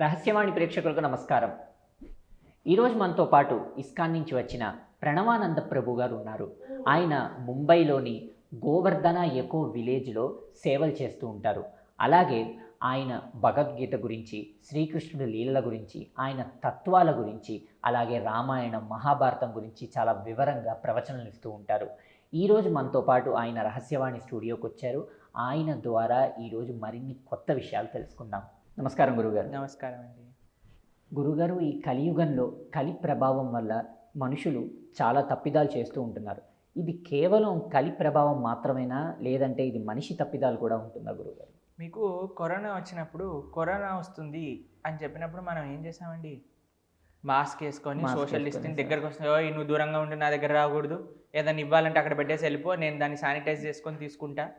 రహస్యవాణి ప్రేక్షకులకు నమస్కారం. ఈరోజు మనతో పాటు ఇస్కాన్ నుంచి వచ్చిన ప్రణవానంద ప్రభు గారు ఉన్నారు. ఆయన ముంబైలోని గోవర్ధన ఎకో విలేజ్లో సేవలు చేస్తూ ఉంటారు. అలాగే ఆయన భగవద్గీత గురించి శ్రీకృష్ణుడి లీలల గురించి ఆయన తత్వాల గురించి అలాగే రామాయణం మహాభారతం గురించి చాలా వివరంగా ప్రవచనలు ఇస్తూ ఉంటారు. ఈరోజు మనతో పాటు ఆయన రహస్యవాణి స్టూడియోకి వచ్చారు. ఆయన ద్వారా ఈరోజు మరిన్ని కొత్త విషయాలు తెలుసుకుందాం. నమస్కారం గురుగారు నమస్కారం అండి గురుగారు ఈ కలియుగంలో కలి ప్రభావం వల్ల మనుషులు చాలా తప్పిదాలు చేస్తూ ఉంటున్నారు. ఇది కేవలం కలి ప్రభావం మాత్రమేనా? లేదంటే ఇది మనిషి తప్పిదాలు కూడా ఉంటుందా గురుగారు మీకు కరోనా వచ్చినప్పుడు కరోనా వస్తుంది అని చెప్పినప్పుడు మనం ఏం చేసామండి? మాస్క్ వేసుకొని సోషల్ డిస్టెన్స్. దగ్గరకు వస్తుంది. "ఓయ్, నువ్వు దూరంగా ఉండి నా దగ్గర రాకూడదు. ఏదైనా ఇవ్వాలంటే అక్కడ పెట్టేసి వెళ్ళిపో నేను దాన్ని శానిటైజ్ చేసుకొని తీసుకుంటా.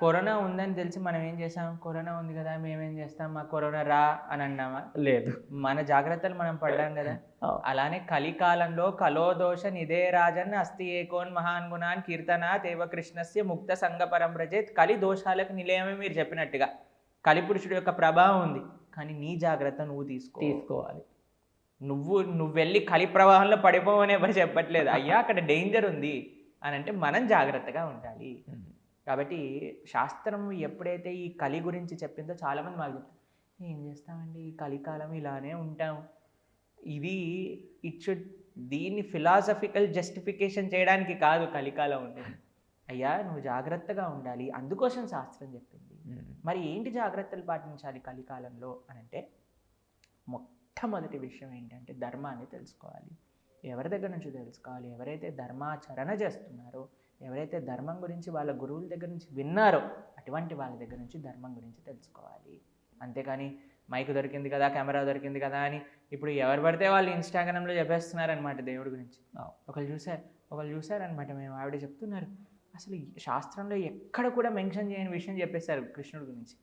కరోనా ఉందని తెలిసి మనం ఏం చేసాం కరోనా ఉంది కదా మేమేం చేస్తాం? మా కరోనా రా అని అన్నామా? లేదు. మన జాగ్రత్తలు మనం పడ్డాం కదా. అలానే కలికాలంలో కలోదోష నిదే రాజన్ అస్తి ఏకోన్ మహాన్ గుణాన్ కీర్తన దేవ కృష్ణస్య ముక్త సంగ పరంప్రజేత్ కలి దోషాలకు నిలయమే మీరు చెప్పినట్టుగా. కలిపురుషుడు యొక్క ప్రభావం ఉంది. కానీ నీ జాగ్రత్త నువ్వు తీసుకో. తీసుకోవాలి. నువ్వు నువ్వు వెళ్ళి కలి ప్రవాహంలో పడిపోవని ఎవరు చెప్పట్లేదు. అయ్యా అక్కడ డేంజర్ ఉంది. అని అంటే మనం జాగ్రత్తగా ఉండాలి. కాబట్టి శాస్త్రం ఎప్పుడైతే ఈ కలి గురించి చెప్పిందో చాలామంది మాకు ఏం చేస్తామండి? ఈ కలికాలం ఇలానే ఉంటాం. ఇది ఇట్ షుడ్ దీన్ని ఫిలాసఫికల్ జస్టిఫికేషన్ చేయడానికి కాదు కలికాలం ఉండేది అయ్యా నువ్వు జాగ్రత్తగా ఉండాలి. అందుకోసం శాస్త్రం చెప్పింది. మరి ఏంటి జాగ్రత్తలు పాటించాలి కలికాలంలో అని అంటే మొట్టమొదటి విషయం ఏంటంటే ధర్మాన్ని తెలుసుకోవాలి. ఎవరి దగ్గర నుంచి తెలుసుకోవాలి? ఎవరైతే ధర్మాచరణ చేస్తున్నారో ఎవరైతే ధర్మం గురించి వాళ్ళ గురువుల దగ్గర నుంచి విన్నారో అటువంటి వాళ్ళ దగ్గర నుంచి ధర్మం గురించి తెలుసుకోవాలి. అంతేకాని మైక్ దొరికింది కదా కెమెరా దొరికింది కదా అని ఇప్పుడు ఎవరు పడితే వాళ్ళు ఇన్స్టాగ్రామ్లో చెప్పేస్తున్నారనమాట దేవుడి గురించి. ఒకళ్ళు చూసారు ఒకళ్ళు చూసారనమాట మేము ఆవిడ చెప్తున్నారు. అసలు శాస్త్రంలో ఎక్కడ కూడా మెన్షన్ చేయని విషయం చెప్పేశారు కృష్ణుడి గురించి.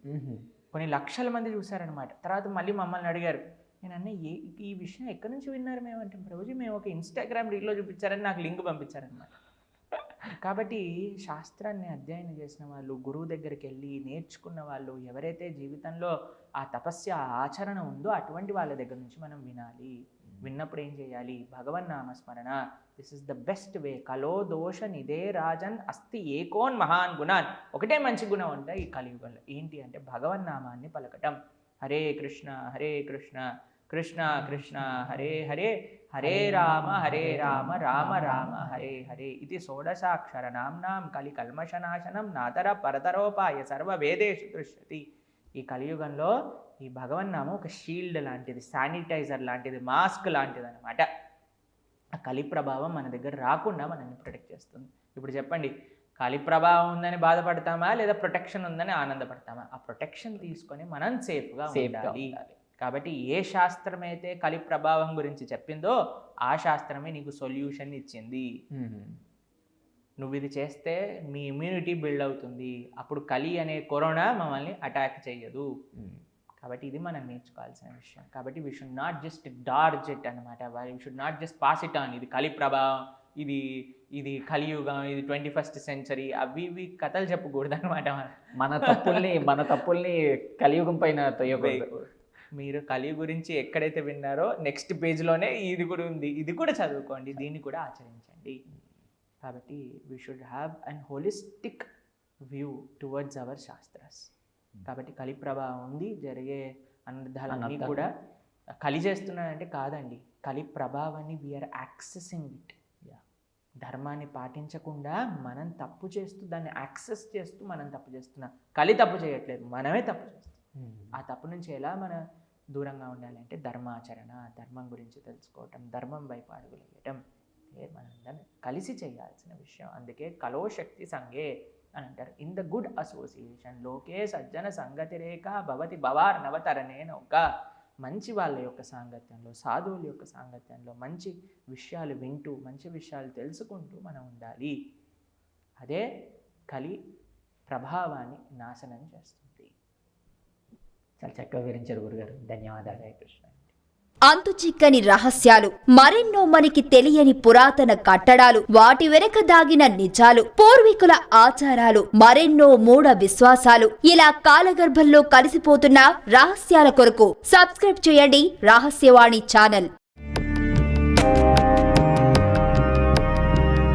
కొన్ని లక్షల మంది చూశారనమాట తర్వాత మళ్ళీ మమ్మల్ని అడిగారు. నేను అన్న ఏ ఈ విషయం ఎక్కడి నుంచి విన్నారు మేము అంటే ప్రభుజీ మేము ఒక ఇన్స్టాగ్రామ్ రీల్లో చూపించారని నాకు లింక్ పంపించారనమాట కాబట్టి శాస్త్రాన్ని అధ్యయనం చేసిన వాళ్ళు గురువు దగ్గరికి వెళ్ళి నేర్చుకున్న వాళ్ళు ఎవరైతే జీవితంలో ఆ తపస్య ఆచరణ ఉందో అటువంటి వాళ్ళ దగ్గర నుంచి మనం వినాలి. విన్నప్పుడు ఏం చేయాలి? భగవన్ నామస్మరణ. This is the best way కలో దోష నిదే రాజన్ అస్తి ఏకోన్ మహాన్ గుణాన్. ఒకటే మంచి గుణం ఉంటాయి ఈ కలియుగంలో? ఏంటి అంటే భగవన్ నామాన్ని పలకటం. హరే కృష్ణ హరే కృష్ణ. కృష్ణ కృష్ణ హరే హరే హరే రామ హరే రామ రామ రామ హరే హరే ఇది షోడశాక్షర నామ్నాం కలి కల్మషనాశనం నాతర పరతరోపాయ సర్వ వేదేషు దృశ్యతి. ఈ కలియుగంలో ఈ భగవన్నామం ఒక షీల్డ్ లాంటిది శానిటైజర్ లాంటిది మాస్క్ లాంటిది అనమాట ఆ కలి ప్రభావం మన దగ్గర రాకుండా మనల్ని ప్రొటెక్ట్ చేస్తుంది. ఇప్పుడు చెప్పండి కలి ప్రభావం ఉందని బాధపడతామా లేదా ప్రొటెక్షన్ ఉందని ఆనందపడతామా? ఆ ప్రొటెక్షన్ తీసుకొని మనం సేఫ్గా సేఫ్గా ఉండాలి. ఉండాలి. కాబట్టి ఏ శాస్త్రం అయితే కలి ప్రభావం గురించి చెప్పిందో ఆ శాస్త్రమే నీకు సొల్యూషన్ ఇచ్చింది. నువ్వు ఇది చేస్తే మీ ఇమ్యూనిటీ బిల్డ్ అవుతుంది. అప్పుడు కలి అనే కరోనా మమ్మల్ని అటాక్ చేయదు కాబట్టి ఇది మనం నేర్చుకోవాల్సిన విషయం. కాబట్టి we should not just dodge it అనమాట we should not just pass it on ఇది కలి ప్రభావం ఇది ఇది కలియుగం ఇది ట్వంటీ ఫస్ట్ సెంచరీ అవి ఇవి కథలు చెప్పకూడదు అనమాట మన తప్పుల్ని మన తప్పుల్ని కలియుగం పైన తొయ్యకూడదు. మీరు కలి గురించి ఎక్కడైతే విన్నారో నెక్స్ట్ పేజ్లోనే ఇది కూడా ఉంది. ఇది కూడా చదువుకోండి. దీన్ని కూడా ఆచరించండి. కాబట్టి we should have an holistic view towards our shastras కాబట్టి కలి ప్రభావం ఉంది. జరిగే అనర్థాలన్నీ అనర్థాలు. కూడా కలి చేస్తున్నాడంటే కాదండి. కలి ప్రభావాన్ని వీఆర్ యాక్సెసింగ్ ఇట్ ధర్మాన్ని పాటించకుండా మనం తప్పు చేస్తూ దాన్ని యాక్సెస్ చేస్తూ మనం తప్పు చేస్తున్నాం కలి తప్పు చేయట్లేదు. మనమే తప్పు చేస్తున్నాం. ఆ తప్పు నుంచి ఎలా మన దూరంగా ఉండాలి అంటే ధర్మాచరణ ధర్మం గురించి తెలుసుకోవటం ధర్మం వైపు అడుగులేయటం ఇదే మనందరం కలిసి చేయాల్సిన విషయం. అందుకే కలో శక్తి అని అంటారు. ఇన్ ద గుడ్ అసోసియేషన్ లోకే సజ్జన సంగతి రేఖ భవతి భవార్ నవతరణే ఒక మంచి వాళ్ళ యొక్క సాంగత్యంలో సాధువుల యొక్క సాంగత్యంలో మంచి విషయాలు వింటూ మంచి విషయాలు తెలుసుకుంటూ మనం ఉండాలి. అదే కలి ప్రభావాన్ని నాశనం చేస్తుంది. చాలా చక్కగా వివరించారు గురుగారు. ధన్యవాదాలు హరికృష్ణ అంతు చిక్కని రహస్యాలు మరెన్నో మనకి తెలియని పురాతన కట్టడాలు వాటి వెనక దాగిన నిజాలు పూర్వీకుల ఆచారాలు మరెన్నో మూఢ విశ్వాసాలు ఇలా కాలగర్భంలో కలిసిపోతున్న రహస్యాల కొరకు సబ్స్క్రైబ్ చేయండి రహస్యవాణి ఛానల్.